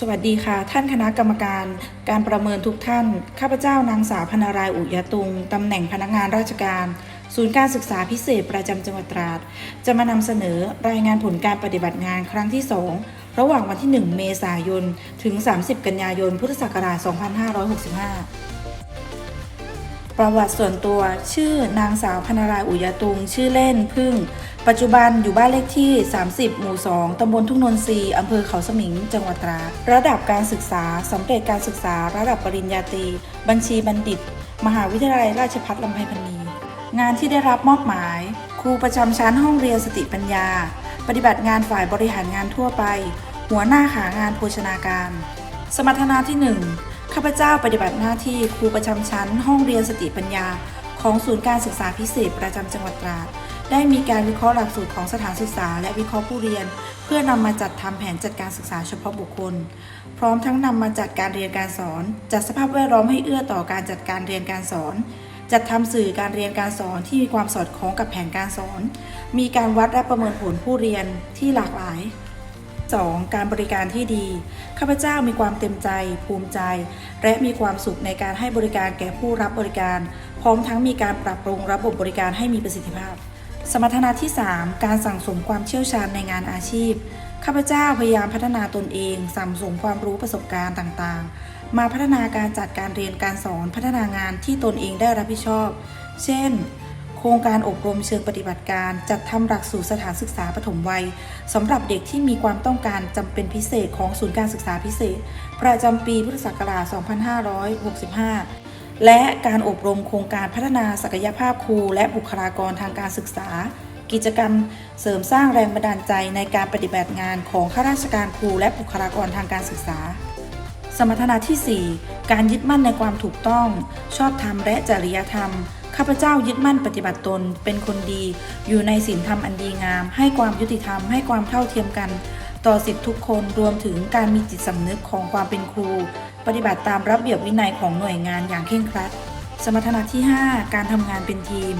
สวัสดีค่ะ ท่านคณะกรรมการ การประเมินทุกท่าน ข้าพเจ้านางสาวพนารายอุยตุง ตำแหน่งพนักงานราชการ ศูนย์การศึกษาพิเศษประจำจังหวัดตราด จะมานำเสนอรายงานผลการปฏิบัติงานครั้งที่ 2 ระหว่างวันที่ 1 เมษายน ถึง 30 กันยายน พุทธศักราช 2565ประวัติส่วนตัวชื่อนางสาวพนารายอุยตุง ชื่อเล่นพึ่ง ปัจจุบันอยู่บ้านเลขที่ 30 หมู่ 2 ตำบลทุ่งนนทรีย์ อำเภอเขาสมิง จังหวัดตราดระดับการศึกษา สำเร็จการศึกษา ระดับปริญญาตรี บัญชีบัณฑิต มหาวิทยาลัยราชภัฏลำไพพรรณีงานที่ได้รับมอบหมาย ครูประจำชั้นห้องเรียนสติปัญญา ปฏิบัติงานฝ่ายบริหารงานทั่วไป หัวหน้าขางานโภชนาการ สมรรถนะที่ 1 ข้าพเจ้าปฏิบัติหน้าที่ครูประจำชั้นห้องเรียนสติปัญญา ของศูนย์การศึกษาพิเศษประจำจังหวัดตราด ได้มีการวิเคราะห์หลักสูตรของสถานศึกษา และวิเคราะห์ผู้เรียน เพื่อนำมาจัดทำแผนจัดการศึกษาเฉพาะบุคคล พร้อมทั้งนำมาจัดการเรียนการสอน จัดสภาพแวดล้อมให้เอื้อต่อการจัดการเรียนการสอน จัดทำสื่อการเรียนการสอนที่มีความสอดคล้องกับแผนการสอน มีการวัดและประเมินผลผู้เรียนที่หลากหลาย 2. การบริการที่ดี ข้าพเจ้ามีความเต็มใจ ภูมิใจ และมีความสุขในการให้บริการแก่ผู้รับบริการ พร้อมทั้งมีการปรับปรุงระบบบริการให้มีประสิทธิภาพ สมรรถนะที่ 3 การสั่งสมความเชี่ยวชาญในงานอาชีพ ข้าพเจ้าพยายามพัฒนาตนเอง สั่งสมความรู้ประสบการณ์ต่างๆ มาพัฒนาการจัดการเรียนการสอนพัฒนางานที่ตนเองได้รับผิดชอบ เช่น โครงการอบรมเชิงปฏิบัติการจัดทำหลักสูตรสถานศึกษาปฐมวัยสำหรับเด็กที่มีความต้องการจำเป็นพิเศษของศูนย์การศึกษาพิเศษ ประจำปีพุทธศักราช 2565 และการอบรมโครงการพัฒนาศักยภาพครู และบุคลากรทางการศึกษา กิจกรรมเสริมสร้างแรงบันดาลใจในการปฏิบัติงานของข้าราชการครู และบุคลากรทางการศึกษา สมรรถนะที่ 4 การยึดมั่นในความถูกต้อง ชอบธรรมและจริยธรรมข้าพเจ้ายึดมั่นปฏิบัติตนเป็นคนดี อยู่ในศีลธรรมอันดีงาม ให้ความยุติธรรมให้ความเท่าเทียมกัน ต่อสิทธิทุกคนรวมถึงการมีจิตสำนึกของความเป็นครู ปฏิบัติตามระเบียบวินัยของหน่วยงานอย่างเคร่งครัด สมรรถนะที่ 5 การทำงานเป็นทีม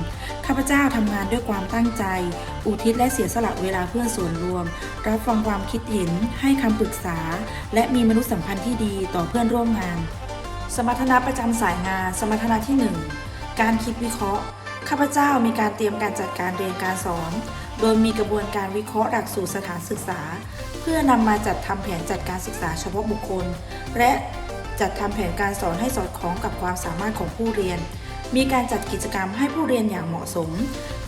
ข้าพเจ้าทำงานด้วยความตั้งใจ อุทิศและเสียสละเวลาเพื่อส่วนรวม รับฟังความคิดเห็น ให้คำปรึกษา และมีมนุษยสัมพันธ์ที่ดีต่อเพื่อนร่วมงาน สมรรถนะประจำสายงาน สมรรถนะที่ 1 การคิดวิเคราะห์ ข้าพเจ้ามีการเตรียมการจัดการเรียนการสอน โดยมีกระบวนการวิเคราะห์หลักสูตรสถานศึกษา เพื่อนำมาจัดทำแผนจัดการศึกษาเฉพาะบุคคล และ จัดทำแผนการสอนให้สอดคล้องกับความสามารถของผู้เรียน มีการจัดกิจกรรมให้ผู้เรียนอย่างเหมาะสม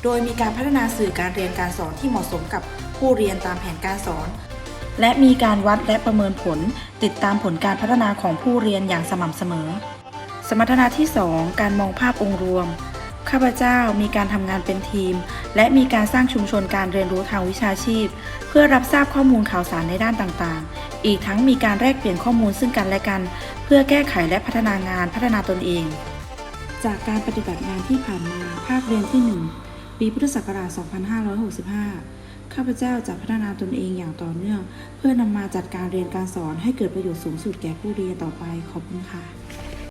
โดยมีการพัฒนาสื่อการเรียนการสอนที่เหมาะสมกับผู้เรียนตามแผนการสอน และมีการวัดและประเมินผล ติดตามผลการพัฒนาของผู้เรียนอย่างสม่ำเสมอ สมรรถนะที่ 2 การมองภาพองค์รวม ข้าพเจ้ามีการทำงานเป็นทีม และมีการสร้างชุมชนการเรียนรู้ทางวิชาชีพ เพื่อรับทราบข้อมูลข่าวสารในด้านต่างๆ อีกทั้งมีการแลกเปลี่ยนข้อมูลซึ่งกันและกัน เพื่อแก้ไขและพัฒนางานพัฒนาตนเอง จากการปฏิบัติงานที่ผ่านมาภาคเรียนที่ 1 ปีพุทธศักราช 2565 ข้าพเจ้าจะพัฒนาตนเองอย่างต่อเนื่อง เพื่อนำมาจัดการเรียนการสอนให้เกิดประโยชน์สูงสุดแก่ผู้เรียนต่อไปขอบคุณค่ะ